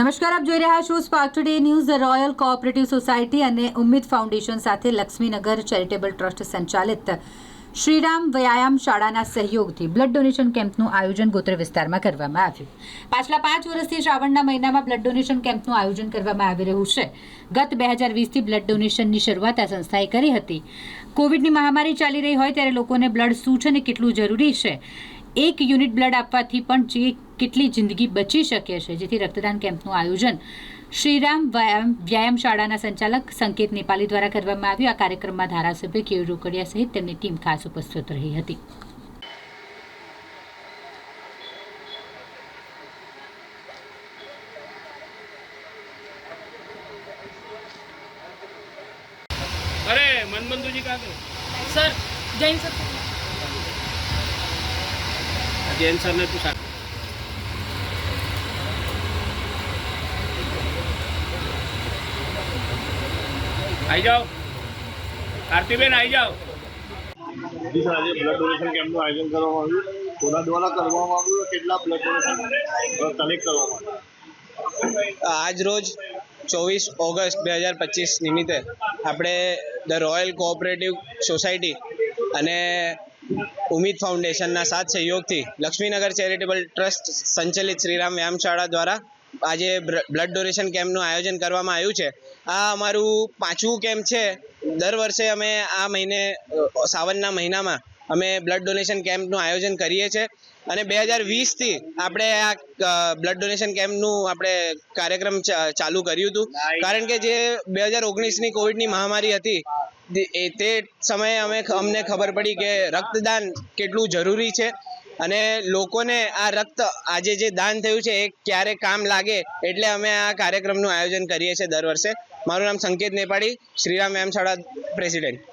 નમસ્કાર, આપ જોઈ રહ્યા છો spark today news royal cooperative society અને ઉમ્મીદ ફાઉન્ડેશન સાથે લક્ષ્મીનગર ચેરિટેબલ ટ્રસ્ટ સંચાલિત શ્રીરામ વ્યાયામ શાળાના સહયોગથી બ્લડ ડોનેશન કેમ્પનું આયોજન ગોત્ર વિસ્તારમાં કરવામાં આવ્યું. પાછલા પાંચ વર્ષથી શ્રાવણના મહિનામાં બ્લડ ડોનેશન કેમ્પનું આયોજન કરવામાં આવી રહ્યું છે. ગત બે હજાર વીસથી બ્લડ ડોનેશનની શરૂઆત આ સંસ્થાએ કરી હતી. કોવિડની મહામારી ચાલી રહી હોય ત્યારે લોકોને બ્લડ શું છે અને કેટલું જરૂરી છે? એક યુનિટ બ્લડ આપવાથી પણ જે કેટલી જિંદગી બચી શકે છે જેથી રક્તદાન કેમ્પનું આયોજન શ્રીરામ વ્યાયામ વ્યાયામ શાળાના સંચાલક સંકેત નેપાલી દ્વારા કરવામાં આવ્યું. આ કાર્યક્રમમાં ધારાસભ્ય કેવી રોકડિયા સહિત તેમની ટીમ ખાસ ઉપસ્થિત રહી હતી. અરે મનબંધુજી કાંકરે સર જૈન સર. જૈન સરને પૂછા આવી જાઓ. આરતીબેન આવી જાઓ. જી સર આજે બ્લડ આયોજન કરવામાં આવ્યું કલેક્ટ કરવામાં આજ રોજ ચોવીસ ઓગસ્ટ બે હજાર પચીસ નિમિત્તે આપણે ધ રોયલ કોઓપરેટિવ સોસાયટી અને ઉમિદ ફાઉન્ડેશનના સાથ સહયોગથી લક્ષ્મીનગર ચેરિટેબલ ટ્રસ્ટ સંચાલિત શ્રીરામ વ્યાયામશાળા દ્વારા આજે બ્લડ ડોનેશન કેમ્પનું આયોજન કરવામાં આવ્યું છે. આ અમારું પાંચવું કેમ્પ છે. દર વર્ષે અમે આ મહિને સાવનના મહિનામાં અમે બ્લડ ડોનેશન કેમ્પનું આયોજન કરીએ છીએ. અને બે હજાર વીસથી આપણે આ બ્લડ ડોનેશન કેમ્પનું આપણે કાર્યક્રમ ચાલુ કર્યું હતું. કારણ કે જે બે હજાર ઓગણીસની કોવિડની મહામારી હતી તે- સમયે અમે અમને ખબર પડી કે રક્તદાન કેટલું જરૂરી છે અને લોકોને આ રક્ત આજે જે દાન થયું છે એ ક્યારે કામ લાગે એટલે અમે આ કાર્યક્રમનું આયોજન કરીએ છીએ દર વર્ષે. મારું નામ સંકેત નેપાળી, શ્રીરામ વ્યાયામશાળા પ્રેસિડેન્ટ.